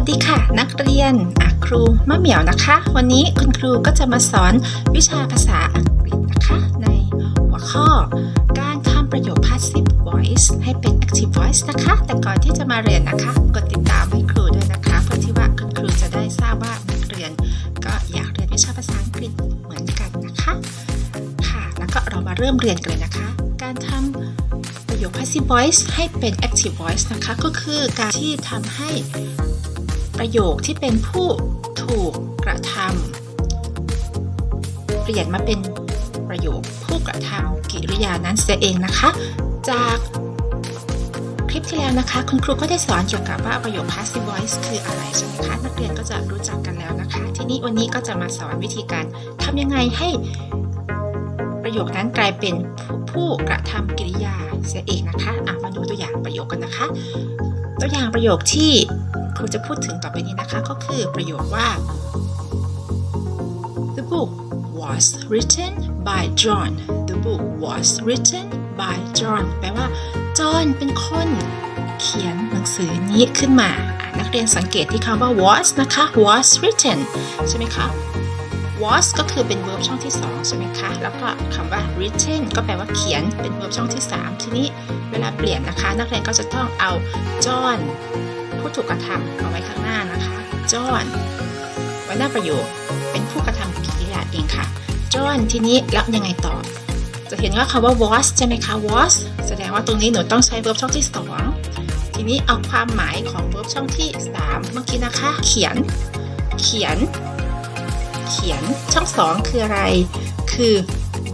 สดีค่ะ นักเรียนอะครูมะเหมียวนะคะ วันนี้คุณครูก็จะมาสอนวิชาภาษาอังกฤษนะคะ ในหัวข้อการทำประโยค passive voice ให้เป็น active voice นะคะ แต่ก่อนที่จะมาเรียนนะคะ กดติดตามให้ครูด้วยนะคะเพื่อที่ว่าคุณครูจะได้ทราบว่านักเรียนก็อยากเรียนวิชาภาษาอังกฤษเหมือนกันนะคะค่ะ แล้วก็เรามาเริ่มเรียนกันเลยนะคะ การทำประโยค passive voice ให้เป็น active voice นะคะ ก็คือการที่ทำให้ ประโยคที่เป็นผู้ถูกกระทำเปลี่ยนมาเป็นประโยคผู้กระทำกิริยานั้นเสียเองนะคะ จากคลิปที่แล้วนะคะ คุณครูก็ได้สอนเกี่ยวกับว่าประโยค passive voice คืออะไรใช่ไหมคะนักเรียนก็จะรู้จักกันแล้วนะคะ ทีนี้วันนี้ก็จะมาสอนวิธีการทำยังไงให้ประโยคนั้นกลายเป็นผู้กระทำกิริยาเสียเองนะคะอะมาดูตัวอย่างประโยคกันนะคะ ตัวอย่างประโยคที่ครูจะพูดถึงต่อไปนี้นะคะ ก็คือประโยคว่า The book was written by John The book was written by John แปลว่าจอห์นเป็นคนเขียนหนังสือนี้ขึ้นมา นักเรียนสังเกตที่คำว่า was นะคะ was written ใช่ไหมคะ was ก็คือเป็น verb ช่องที่ 2 ใช่ไหมคะ แล้วก็คำว่า written ก็แปลว่าเขียน เป็น verb ช่องที่ 3 ทีนี้เวลาเปลี่ยนนะคะ นักเรียนก็จะต้องเอา John ผู้ถูกกระทำเอาไว้ข้างหน้านะคะ John ไว้หน้าประโยค เป็นผู้กระทำกิริยาเองค่ะ John ทีนี้แล้วยังไงต่อ จะเห็นว่าคำว่า was ใช่ไหมคะ was แสดงว่าตรงนี้หนูต้องใช้ verb ช่องที่ 2 ทีนี้เอาความหมายของ verb ช่องที่ 3 เมื่อกี้นะคะ เขียน เขียน เขียนช่องสองคืออะไร คือ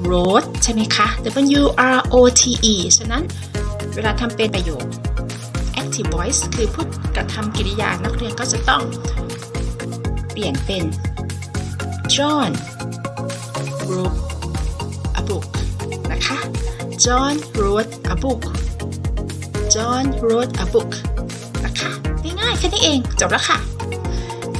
wrote ใช่ไหมคะ W R O T E ฉะนั้นเวลาทำเป็นประโยค active voice คือพูดกระทำกิริยานักเรียนก็จะต้องเปลี่ยนเป็น John wrote a book นะคะ John wrote a book John wrote a book นะคะง่ายๆแค่นี้เองจบแล้วค่ะ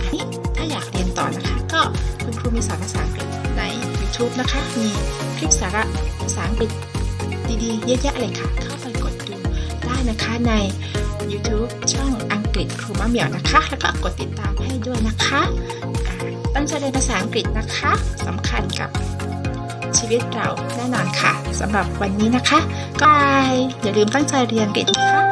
อันนี้ถ้าอยากเรียนต่อนะคะ็คุณครูมีสอนภาษาอังกฤษใน YouTube นะคะ มีคลิปสาระภาษาอังกฤษดีๆ เยอะแยะเลยค่ะ เข้าไปกดดูได้นะคะใน YouTube ช่องอังกฤษครูมะเหมียวนะคะ แล้วก็กดติดตามให้ด้วยนะคะ ตั้งใจเรียนภาษาอังกฤษนะคะสำคัญกับชีวิตเราแน่นอนค่ะสำหรับวันนี้นะคะก็อย่าลืมตั้งใจเรียนอังกฤษนะคะ